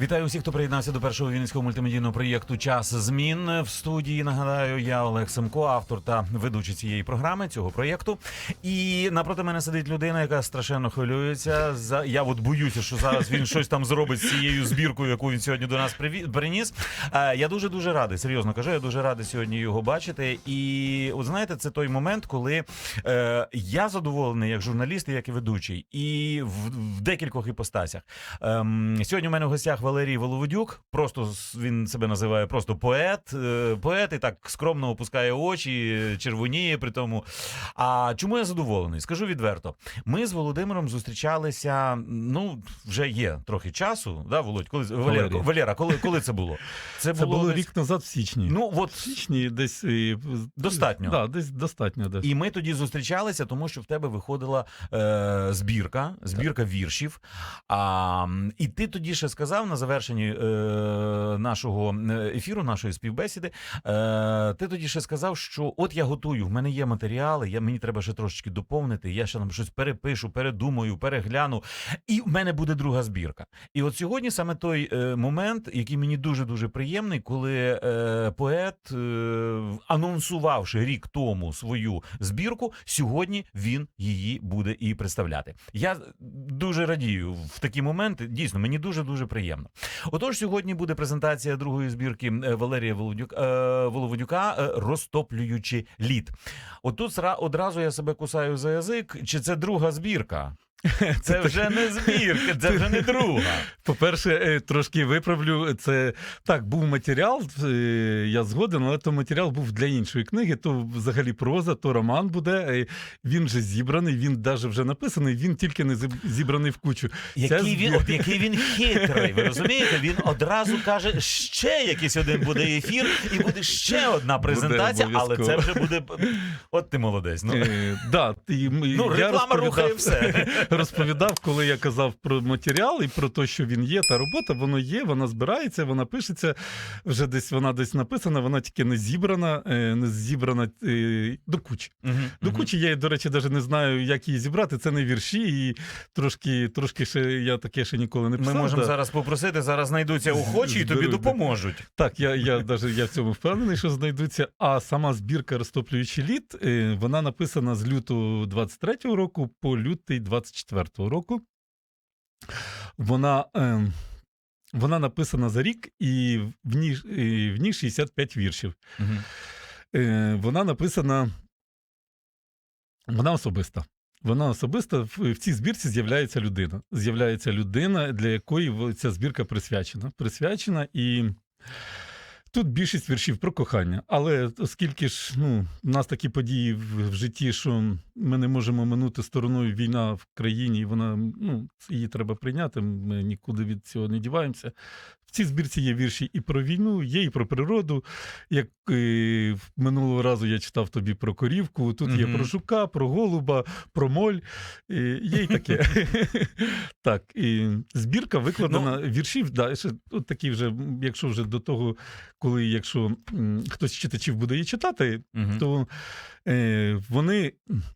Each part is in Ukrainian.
Вітаю усіх, хто приєднався до першого вінницького мультимедійного проєкту Час змін в студії. Нагадаю, я Олег Семко, автор та ведучий цієї програми, цього проєкту. І напроти мене сидить людина, яка страшенно хвилюється. За я от боюся, що зараз він щось там зробить з цією збіркою, яку він сьогодні до нас приніс. Е, Я дуже дуже радий. Серйозно кажу, я дуже радий сьогодні його бачити. І от знаєте, це той момент, коли е, я задоволений як журналіст і як і ведучий, і в, в декількох іпостасях. Ем, сьогодні у мене в гостях Валерій Воловодюк. Просто він себе називає просто поет. Е, поет і так скромно опускає очі, червоніє при тому. А чому я задоволений? Скажу відверто. Ми з Володимиром зустрічалися. Ну, вже є трохи часу. Да, Володь, коли Валера, Валера, коли, коли це було? Це було десь- рік назад в січні. Ну в січні десь е, Достатньо. Да, десь достатньо. Да. І ми тоді зустрічалися, тому що в тебе виходила е, збірка, збірка віршів. А, і ти тоді ще сказав на завершенні е, нашого е, ефіру, нашої співбесіди. Е, ти тоді ще сказав, що от я готую, в мене є матеріали, я, мені треба ще трошечки доповнити. Я ще там щось перепишу, передумаю, перегляну. І в мене буде друга збірка. І от сьогодні саме той е, момент, який мені дуже дуже приємний, коли е, поет, е, анонсувавши рік тому свою збірку, сьогодні він її буде і представляти. Я дуже радію в такі моменти. Дійсно, мені дуже дуже приємно. Отож, сьогодні буде презентація другої збірки е, Валерія е, Воловодюка е, розтоплюючи лід. Отут одразу я себе кусаю за язик. Чи це друга збірка? Це вже не збірка, це вже не друга. По-перше, е, трошки виправлю. Це так, був матеріал, е, я згоден, але то матеріал був для іншої книги. То взагалі проза, то роман буде. е, Він вже зібраний, він навіть вже написаний, він тільки не зібраний в кучу. Який він, от який він хитрий, ви розумієте? Він одразу каже, ще якийсь один буде ефір, і буде ще одна презентація, але це вже буде. От ти молодець. Ну, Е, да, і ну реклама рухає все. Розповідав, коли я казав про матеріал і про те, що він є, та робота, воно є, вона збирається, вона пишеться. Вже десь вона десь написана, вона тільки не зібрана, е, не зібрана е, до кучі. До кучі я, до речі, навіть не знаю, як її зібрати. Це не вірші, і трошки, трошки ще я таке ще ніколи не Ми можемо да. зараз попросити, зараз знайдуться охочі і тобі допоможуть. Так, я, я, даже, я в цьому впевнений, що знайдуться. А сама збірка розтоплюючи лід, е, вона написана з лютого 23-го року по лютий 24-го року. Вона, е, вона написана за рік, і в ній, і в ній 65 віршів. Мгм. Е, вона написана. Вона особиста. Вона особиста в, в цій збірці з'являється людина. З'являється людина, для якої ця збірка присвячена. Присвячена і. Тут більшість віршів про кохання, але оскільки ж ну, у нас такі події в, в житті, що ми не можемо минути стороною війна в країні, і вона ну, її треба прийняти. Ми нікуди від цього не діваємося. В цій збірці є вірші і про війну, є і про природу. Як е, минулого разу я читав тобі про корівку, тут є про жука, про голуба, про моль. е, Є й таке. Так, і збірка викладена віршів. Да, ще, от такі вже, якщо вже до того, коли якщо м, хтось з читачів буде її читати, то вони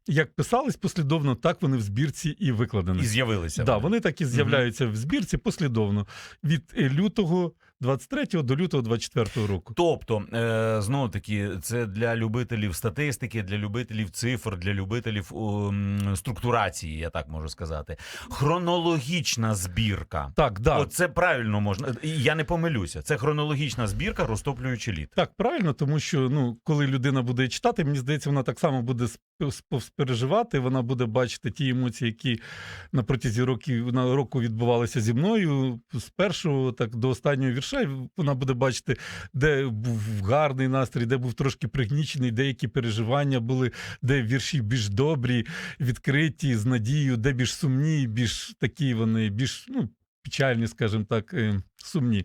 як писались послідовно, так вони в збірці і викладені. І з'явилися. Да, вони. вони так і з'являються в збірці послідовно від е, лютого 23 до лютого 24 року. Тобто, е, знову таки, це для любителів статистики, для любителів цифр, для любителів ем, структурації, я так можу сказати. Хронологічна збірка. Так, да. Оце правильно можна. Я не помилюся. Це хронологічна збірка, розтоплюючи лід. Так, правильно, тому що ну, коли людина буде читати, мені здається, вона так само буде сп- сповспереживати, вона буде бачити ті емоції, які на протязі років на року відбувалися зі мною. З першого так до останнього вірша, і вона буде бачити, де був гарний настрій, де був трошки пригнічений, деякі переживання були, де вірші більш добрі, відкриті, з надією, де більш сумні, більш такі вони, більш ну, печальні, скажімо так, е, сумні.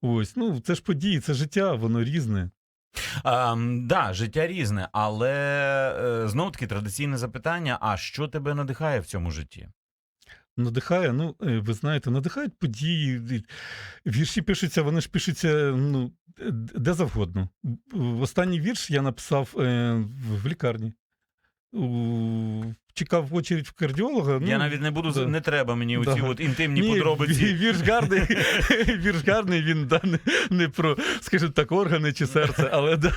Ось, ну це ж події, це життя, воно різне. А, м, да, життя різне, але е, знову таки традиційне запитання: а що тебе надихає в цьому житті? Надихає, ну, е, ви знаєте, надихають події. Вірші пишуться, вони ж пишуться ну, де завгодно. Останній вірш я написав е, в лікарні. У чекав в очередь в кардіолога. Я ну, навіть не буду да. не треба мені оці Да. от інтимні Ні, подробиці. Вірш гарний, вірш гарний, він да, не, не про, скажімо так, органи чи серце, але, да,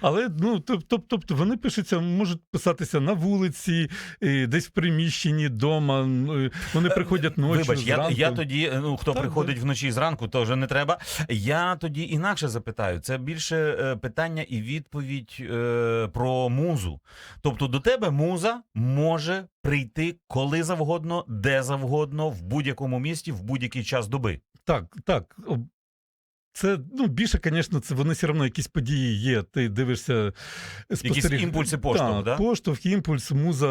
але ну, тоб- тоб- тобто вони пишуться, можуть писатися на вулиці, е, десь в приміщенні, вдома. Вони приходять ночі. Вибач, я, я тоді, ну хто Так, приходить вночі зранку, то вже не треба. Я тоді інакше запитаю. Це більше е, питання і відповідь е, про музу. Тобто до тебе муза може прийти коли завгодно, де завгодно, в будь-якому місті, в будь-який час доби. Так, так. Це ну більше, звісно, це вони все одно якісь події є. Ти дивишся спостеріг... імпульси поштовх, Так, да? Поштовх, імпульс, муза,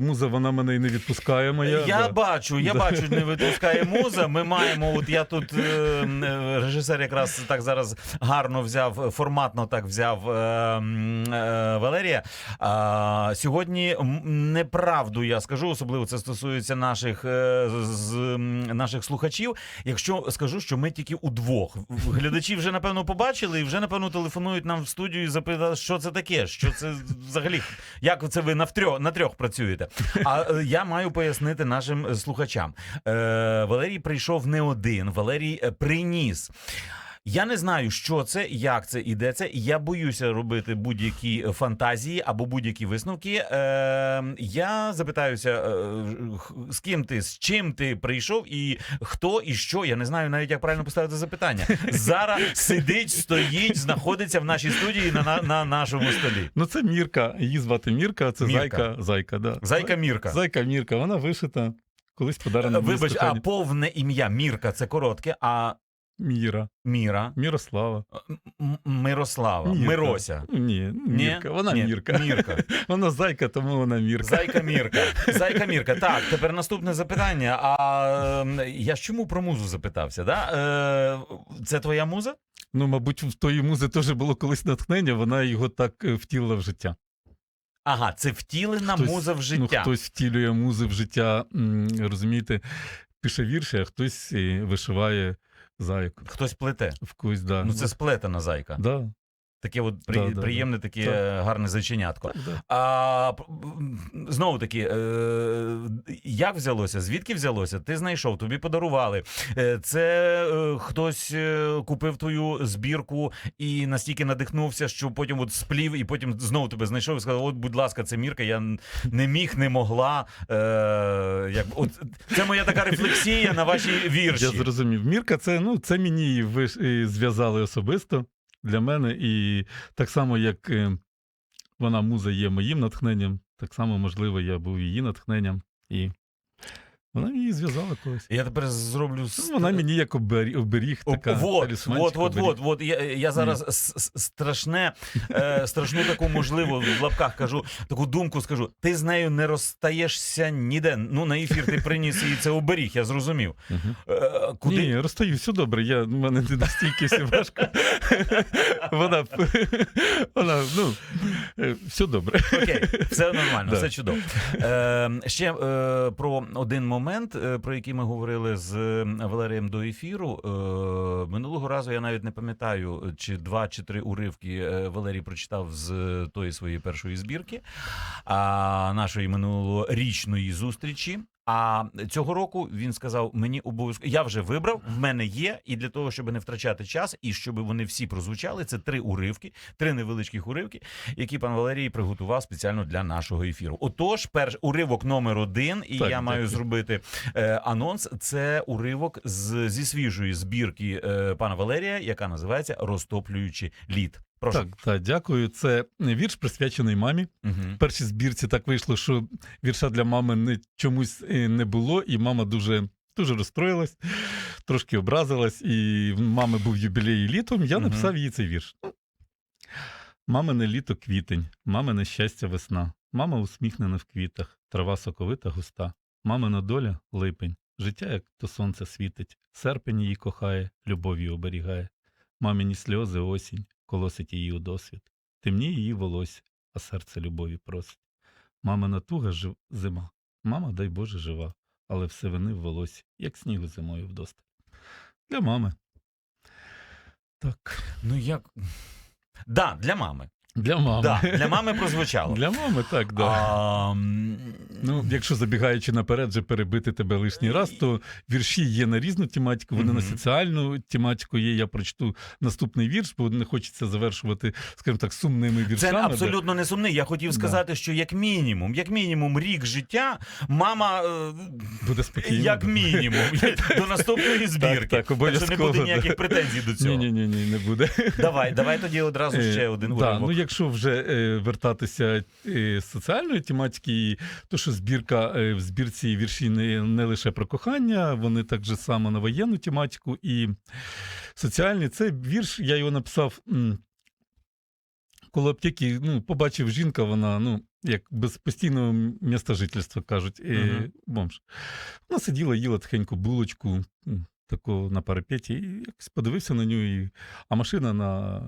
муза, вона мене і не відпускає. Моя я да. бачу, я Да. бачу, не випускає муза. Ми маємо, от я тут е, е, режисер якраз так зараз гарно взяв, форматно так взяв е, е, Валерія. А, сьогодні неправду я скажу, особливо це стосується наших, е, з, наших слухачів. Якщо скажу, що ми тільки удвох. Глядачі вже напевно побачили і вже напевно телефонують нам в студію і запитали, що це таке, що це взагалі, як це ви на трьох, на трьох працюєте. А е, я маю пояснити нашим е, слухачам. Е, Валерій прийшов не один. Валерій е, приніс. Я не знаю, що це, як це і де це. Я боюся робити будь-які фантазії або будь-які висновки. Е, я запитаюся, е, з ким ти, з чим ти прийшов, і хто і що. Я не знаю навіть, як правильно поставити запитання. Зараз сидить, стоїть, знаходиться в нашій студії на, на, на нашому столі. Ну, це Мірка. Її звати Мірка, це Мірка. зайка. Зайка, да. Зайка Мірка. Зайка Мірка, вона вишита. Колись подарена Вибач, а повне ім'я Мірка це коротке, а Міра, Міра Мірослава. М- М- Мирослава, Мірка. Мирося. Ні, ну, Ні? Мірка. Вона Ні, Мірка. Мірка. Вона зайка, тому вона Мірка. Зайка Мірка. Зайка Мірка. Так, тепер наступне запитання. А ем, я ж чому про музу запитався? Да? Е, це твоя муза? Ну, мабуть, в тої музи теж було колись натхнення, вона його так е, втілила в життя. Ага, це втілена Хтось- муза в життя. Ну, хтось втілює музи в життя, м, розумієте, пише вірші, а хтось е, вишиває зайку. Хтось плете. В кусь, да. Ну, це сплетена зайка. да. Таке от при, Да, да, да. приємне, таке Так. е, гарне зайченятко. Так, да. А знову таки, е, як взялося? Звідки взялося? Ти знайшов, тобі подарували. Е, Це е, хтось е, купив твою збірку і настільки надихнувся, що потім от сплів, і потім знову тебе знайшов і сказав: От, будь ласка, це мірка, я не міг, не могла. Е, як, от, це моя така рефлексія на ваші вірші. Я зрозумів. Мірка, це, ну, це мені е, зв'язали особисто для мене. І так само, як е, вона муза є моїм натхненням, так само, можливо, я був її натхненням. І вона її зв'язала колись. Я тепер зроблю Ну, Вона мені як оберіг, оберіг така. Вот, вот, вот, вот, вот. Я, я зараз страшне, е, страшну таку, можливо, в лапках кажу, таку думку скажу. Ти з нею не розстаєшся ніде. Ну, на ефір ти приніс і це оберіг, я зрозумів. Мгм. Е, куди? Ні, розстаю, все добре. Я, в мене не настільки все важко. вона, вона, ну, е, все добре. Окей, все нормально, Да. все чудово. Е, ще е, про один момент, е, про який ми говорили з е, Валерієм до ефіру. Е, минулого разу я навіть не пам'ятаю, чи два чи три уривки Валерій прочитав з тої своєї першої збірки, а, нашої минулорічної зустрічі. А цього року він сказав: мені обов'язково я вже вибрав, в мене є, і для того, щоб не втрачати час, і щоб вони всі прозвучали, це три уривки, три невеличких уривки, які пан Валерій приготував спеціально для нашого ефіру. Отож, перш уривок номер один, і Так, я маю дякую. зробити е, анонс. Це уривок з, зі свіжої збірки е, пана Валерія, яка називається Розтоплюючи лід. Прошу. Так, так, дякую. Це вірш присвячений мамі. Угу. В першій збірці так вийшло, що вірша для мами не, чомусь е, не було, і мама дуже. Дуже розстроїлась, трошки образилась, і в мами був юбілей літом. Я Мгм. написав їй цей вірш. Мамине літо квітень, мамине щастя весна, мама усміхнена в квітах, трава соковита густа, мамина доля липень, життя, як то сонце світить, серпень її кохає, любов'ю оберігає. Мамині сльози осінь, колосить її у досвід, темніє її волосся, а серце любові просить. Мамина туга жив... зима, мама, дай Боже, жива, але все вини в волосі, як снігу зимою вдосталь. Для мами. Так. Ну як. Да, для мами. Для мами. Да, для мами прозвучало. Для мами, так, да. А, Ну, якщо забігаючи наперед, вже перебити тебе лишній раз, то вірші є на різну тематику, вони на соціальну тематику є. Я прочту наступний вірш, бо не хочеться завершувати, скажімо так, сумними віршами. Це да. абсолютно не сумний. Я хотів Да. сказати, що як мінімум, як мінімум, рік життя мама е, Буде спокійно. як мінімум до наступної збірки. так, так що не буде ніяких претензій до цього. Ні, ні, ні, не буде. Давай, давай тоді одразу Е, ще один да, уривок. Якщо вже е, вертатися е, соціальної тематики, то що збірка е, в збірці вірші не, не лише про кохання, вони так же само на воєнну тематику і соціальні. Це вірш, я його написав. м, Коло аптеки, ну, побачив жінка, вона, ну, як без постійного міста жительства, кажуть, е, Мгм. бомж. Вона сиділа, їла тихеньку булочку, таку на парапеті, і якось подивився на нього, і... а машина на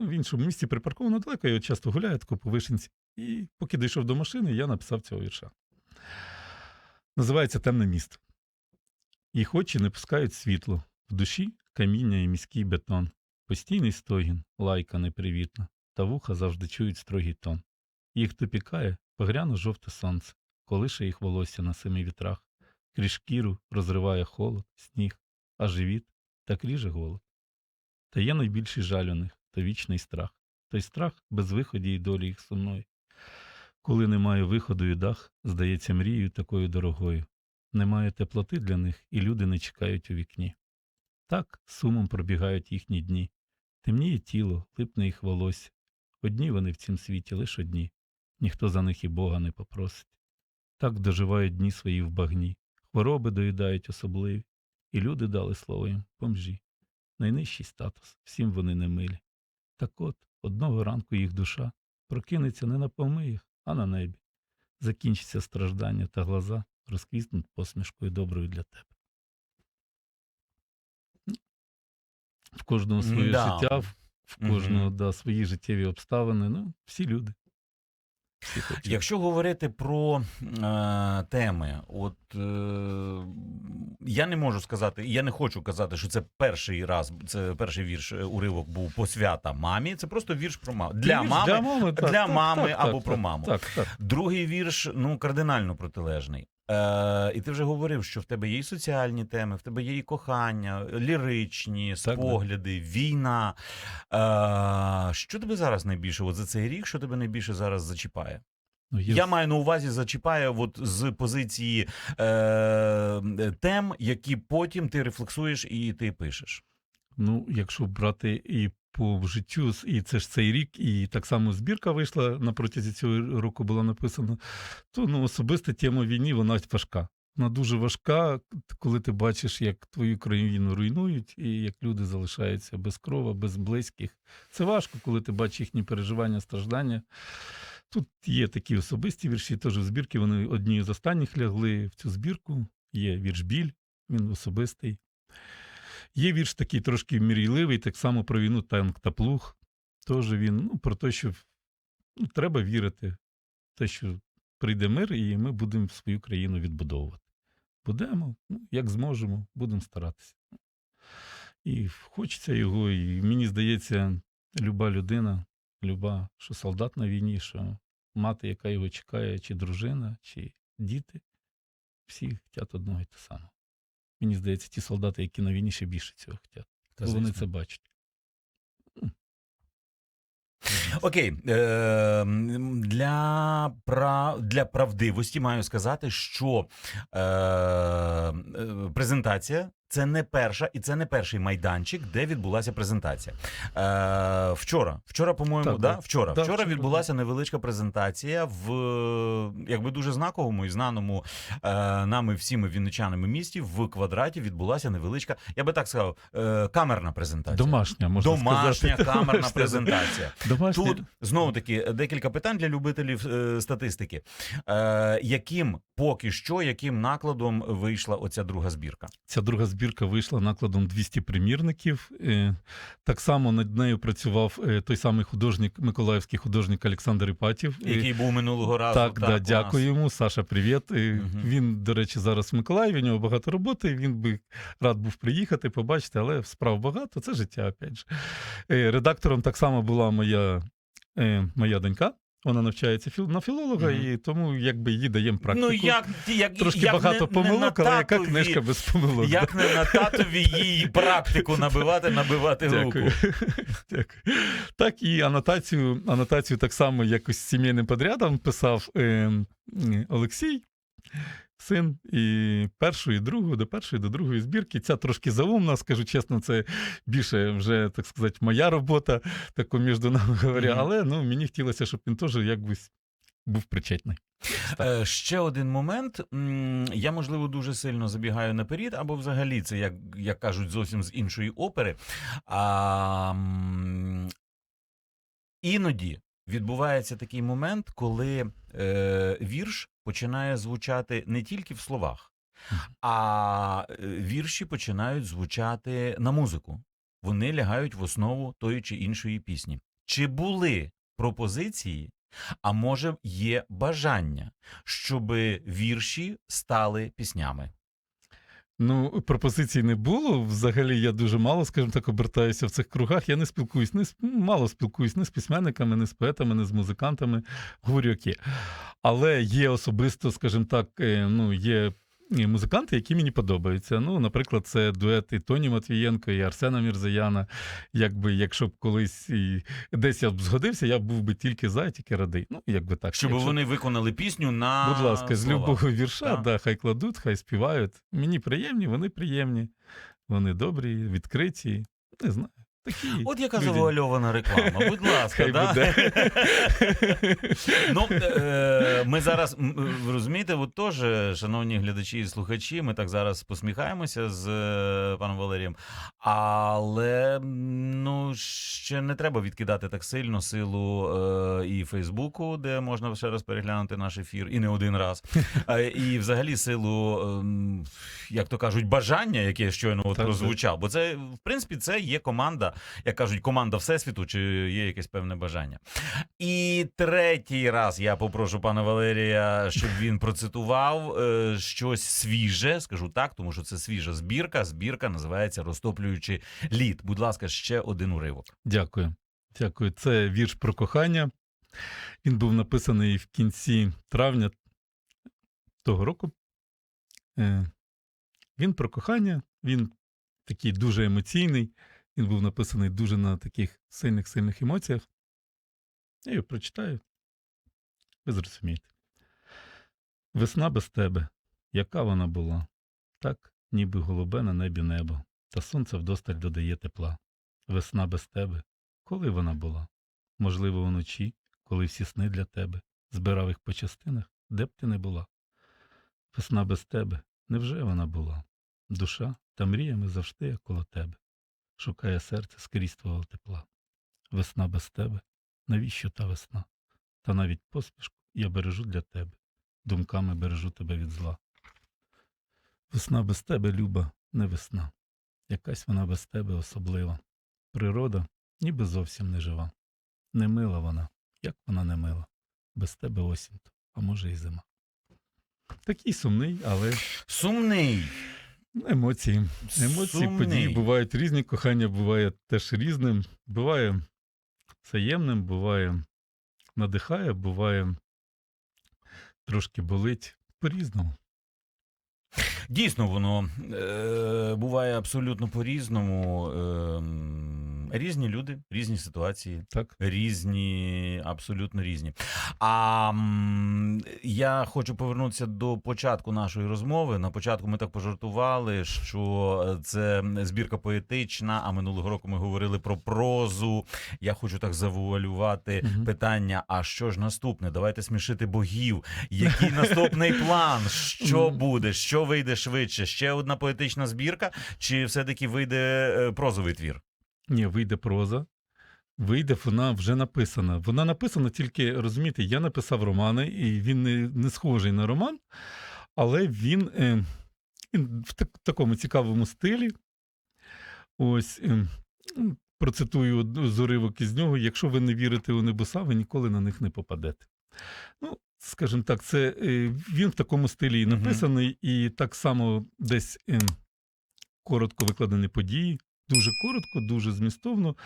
в іншому місці припаркована далеко, я от часто гуляю тако по вишенці. І поки дійшов до машини, я написав цього вірша. Називається Темне місто. Їх очі не пускають світло, в душі каміння і міський бетон, постійний стогін, лайка непривітна, та вуха завжди чують строгий тон. Їх допікає погряно жовте сонце, колише їх волосся на семи вітрах, крізь шкіру розриває холод, сніг, а живіт так ріже голод. Та є найбільший жаль у них то вічний страх, той страх без виході і долі їх сумної. Коли немає виходу і дах, здається мрією такою дорогою. Немає теплоти для них, і люди не чекають у вікні. Так сумом пробігають їхні дні. Темніє тіло, липне їх волосся. Одні вони в цім світі, лиш одні. Ніхто за них і Бога не попросить. Так доживають дні свої в багні, хвороби доїдають особливі, і люди дали слово їм бомжі. Найнижчий статус, всім вони не милі. Так от, одного ранку їх душа прокинеться не на помиях, а на небі. Закінчиться страждання та глаза розквіснуть посмішкою доброю для тебе. В кожного своє Да. життя, в кожного mm -hmm. да, свої життєві обставини. Ну, всі люди. Якщо говорити про е, теми, от е, я не можу сказати, я не хочу казати, що це перший раз, це перший вірш е, уривок був посвята мамі. Це просто вірш про маму. Для Вірш мами. для мами, так, для так, мами так, або так, про так, маму. Так, так. Другий вірш ну кардинально протилежний. Е, і ти вже говорив, що в тебе є і соціальні теми, в тебе є і кохання, ліричні, Так, спогляди, війна. Е, що тебе зараз найбільше, от за цей рік, що тебе найбільше зараз зачіпає? Ну, є Я маю на увазі зачіпає от з позиції е, тем, які потім ти рефлексуєш і ти пишеш. Ну, якщо брати і по життю, і це ж цей рік, і так само збірка вийшла на протязі цього року була написана, то ну, особиста тема війни, вона важка. Вона дуже важка, коли ти бачиш, як твою країну руйнують, і як люди залишаються без крова, без близьких. Це важко, коли ти бачиш їхні переживання, страждання. Тут є такі особисті вірші, теж в збірки. Вони одні з останніх лягли в цю збірку. Є вірш біль, він особистий. Є вірш такий трошки мрійливий, так само про війну танк та плуг. Теж він ну, про те, що ну, треба вірити те, що прийде мир, і ми будемо свою країну відбудовувати. Будемо, ну, як зможемо, будемо старатися. І хочеться його, і мені здається, люба людина, люба, що солдат на війні, що мати, яка його чекає, чи дружина, чи діти, всі хочуть одного і те саме. Мені здається, ті солдати, які на війні ще більше цього хочуть. Бо вони це бачать. Окей, е, для, пра... для правдивості маю сказати, що е, е, презентація. Це не перша і це не перший майданчик, де відбулася презентація. Е, вчора, вчора, по-моєму, да? вчора. Да, вчора, відбулася невеличка презентація в якби дуже знаковому і знаному е, нами всіми вінничанами місті. В квадраті відбулася невеличка, я би так сказав, е, камерна презентація. Домашня, можна Домашня сказати. камерна презентація. Домашня. Тут знову таки декілька питань для любителів е, статистики. Е, яким поки що, яким накладом вийшла оця друга збірка? Ця друга збірка вийшла накладом 200 примірників. Е, Так само над нею працював е, той самий художник, миколаївський художник Олександр Іпатів. Е, Який був минулого разу? Так, да, у нас. дякую йому. Саша, привіт. Мгм. Він, до речі, зараз в Миколаєві, у нього багато роботи. Він би рад був приїхати, побачити, але справ багато. Це життя, опять же. Редактором так само була моя моя донька. Вона навчається філ- на філолога, Мгм. і тому якби їй даємо практику. Ну як, як Трошки як багато не- не помилок, на але яка книжка без помилок. Як не на татові її практику набивати, набивати руку. Дякую. Дякую. Так і анотацію, анотацію так само якось сімейним подрядом писав е, Олексій, син, і першу, і другу, до першої, до другої збірки. Ця трошки заумна, скажу чесно, це більше вже, так сказати, моя робота, тако між нами говоря. Мгм. Але ну, мені хотілося, щоб він теж якось був причетний. Е, Ще один момент. Я, можливо, дуже сильно забігаю наперед, або взагалі це, як, як кажуть, зовсім з іншої опери. А, іноді відбувається такий момент, коли е, вірш починає звучати не тільки в словах, а е, вірші починають звучати на музику. Вони лягають в основу тої чи іншої пісні. Чи були пропозиції, а може є бажання, щоб вірші стали піснями? Ну, пропозицій не було. Взагалі я дуже мало, скажімо так, обертаюся в цих кругах. Я не спілкуюсь, не з- мало спілкуюсь не з письменниками, не з поетами, не з музикантами. Говорю, як є. Але є особисто, скажімо так, е, ну, є е, музиканти, які мені подобаються. Ну, наприклад, це дует і Тоні Матвієнко, і Арсена Мірзаяна. Якби, якщо б колись і десь я б згодився, я був би тільки за, тільки радий. Ну, якби так. Щоб Якщо- вони виконали пісню на Будь ласка, з любого вірша, Так. да, хай кладуть, хай співають. Мені приємні, вони приємні, вони добрі, відкриті. Не знаю. Такі. От яка люди. завуальована реклама. Будь ласка, Хай да? буде. Ну, е, ми зараз, ви розумієте, от теж, шановні глядачі і слухачі, ми так зараз посміхаємося з е, паном Валерієм, але ну, ще не треба відкидати так сильно силу е, і Фейсбуку, де можна ще раз переглянути наш ефір, і не один раз. Е, і взагалі силу, ем, як то кажуть, бажання, яке щойно от прозвучав. Бо це, в принципі, це є команда, як кажуть, команда Всесвіту, чи є якесь певне бажання. І третій раз я попрошу пана Валерія, щоб він процитував е, щось свіже, скажу так, тому що це свіжа збірка. Збірка називається Розтоплюючи лід. Будь ласка, ще один уривок. Дякую. Дякую. Це вірш про кохання. Він був написаний в кінці травня того року. Е, Він про кохання, він такий дуже емоційний. Він був написаний дуже на таких сильних сильних емоціях. Я його прочитаю. Ви зрозумієте. Весна без тебе, яка вона була, так, ніби голубе на небі небо, та сонце вдосталь додає тепла. Весна без тебе, коли вона була? Можливо, вночі, коли всі сни для тебе, збирав їх по частинах, де б ти не була. Весна без тебе, невже вона була? Душа та мріями завжди коло тебе, шукає серце скрізь твого тепла. Весна без тебе, навіщо та весна? Та навіть посмішку я бережу для тебе, думками бережу тебе від зла. Весна без тебе, люба, не весна. Якась вона без тебе особлива. Природа ніби зовсім не жива. Не мила вона, як вона не мила. Без тебе осінь, а може і зима. Такий сумний, але Сумний. Емоції. Емоції, Сумний. події бувають різні, кохання буває теж різним. Буває взаємним, буває надихає, буває трошки болить. По-різному. Дійсно, воно е, буває абсолютно по-різному. Е, різні люди, різні ситуації. Так? Різні, абсолютно різні. А я хочу повернутися до початку нашої розмови. На початку ми так пожартували, що це збірка поетична. А минулого року ми говорили про прозу. Я хочу так завуалювати Мгм. питання: а що ж наступне? Давайте смішити богів. Який наступний план? Що буде? Що вийде швидше? Ще одна поетична збірка, чи все-таки вийде е, прозовий твір? Ні, вийде проза. Вийде, вона вже написана. Вона написана тільки, розумієте, я написав романи, і він не, не схожий на роман, але він, е, в так, такому цікавому стилі. Ось е, процитую одну з уривок із нього: якщо ви не вірите у небеса, ви ніколи на них не попадете. Ну, скажімо так, це е, він в такому стилі і написаний, і так само десь е, коротко викладені події. Дуже коротко, дуже змістовно.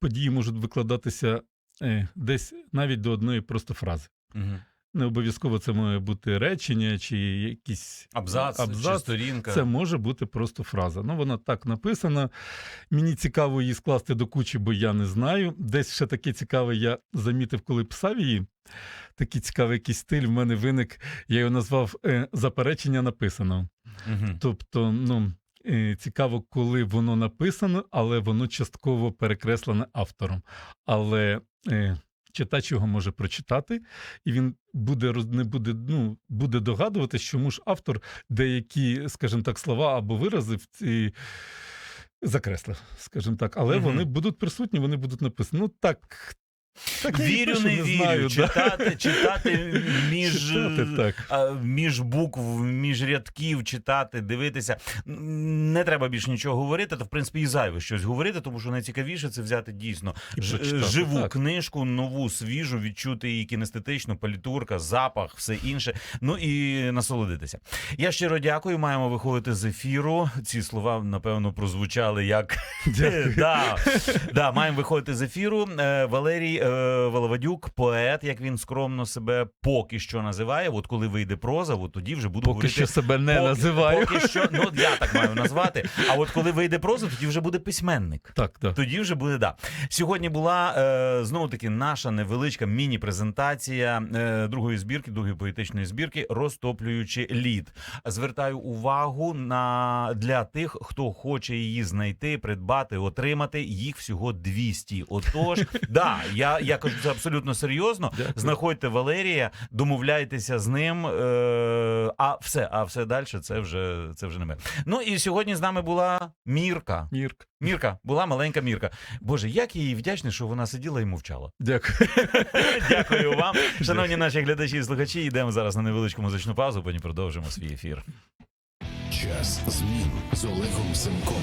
Події можуть викладатися е, десь навіть до одної просто фрази. Угу. Не обов'язково це має бути речення чи якісь Абзац, чи сторінка. Це може бути просто фраза. Ну, вона так написана. Мені цікаво її скласти до кучі, бо я не знаю. Десь ще таке цікаве, я замітив, коли писав її. Такий цікавий якийсь стиль в мене виник. Я його назвав е, заперечення написано. Угу. Тобто, ну. Е, Цікаво, коли воно написано, але воно частково перекреслене автором. Але е, читач його може прочитати, і він буде не буде, ну, буде догадуватись, чому ж автор деякі, скажімо так, слова або вирази в ці закреслив, скажімо так. Але Мгм. вони будуть присутні, вони будуть написані. Ну так. Так Вірю, пишу, не вірю. знаю, да. читати, читати між. Читати, так. Між букв, між рядків читати, дивитися. Не треба більше нічого говорити, то в принципі і зайве щось говорити, тому що найцікавіше це взяти дійсно живу так. книжку, нову, свіжу, відчути її кінестетично, палітурка, запах, все інше. Ну і насолодитися. Я щиро дякую. Маємо виходити з ефіру. Ці слова напевно прозвучали як Дякую. да, да, маємо виходити з ефіру. Е, Валерій е, Воловадюк, поет, як він скромно себе поки що називає. От коли вийде проза, от тоді вже буду Поки говорити. що себе не поки, називаю. Поки що, ну я так маю назвати. А от коли вийде проза, тоді вже буде письменник. Так, так. Тоді вже буде да. Сьогодні була е, знову таки наша невеличка міні-презентація е, другої збірки, другої поетичної збірки, розтоплюючи лід. Звертаю увагу на для тих, хто хоче її знайти, придбати, отримати. Їх всього 200. Отож, да, я, я кажу це абсолютно серйозно. Дякую. Знаходьте Валерія, домовляйтеся з ним. Е, а все, а все далі це вже це вже не ми. Ну і сьогодні з нами була Мірка. Мірка. Мірка, була маленька Мірка. Боже, як я їй вдячний, що вона сиділа і мовчала. Дякую. Дякую вам, шановні наші глядачі і слухачі. Йдемо зараз на невеличку музичну паузу, потім продовжимо свій ефір. Час змін з Олегом Семком.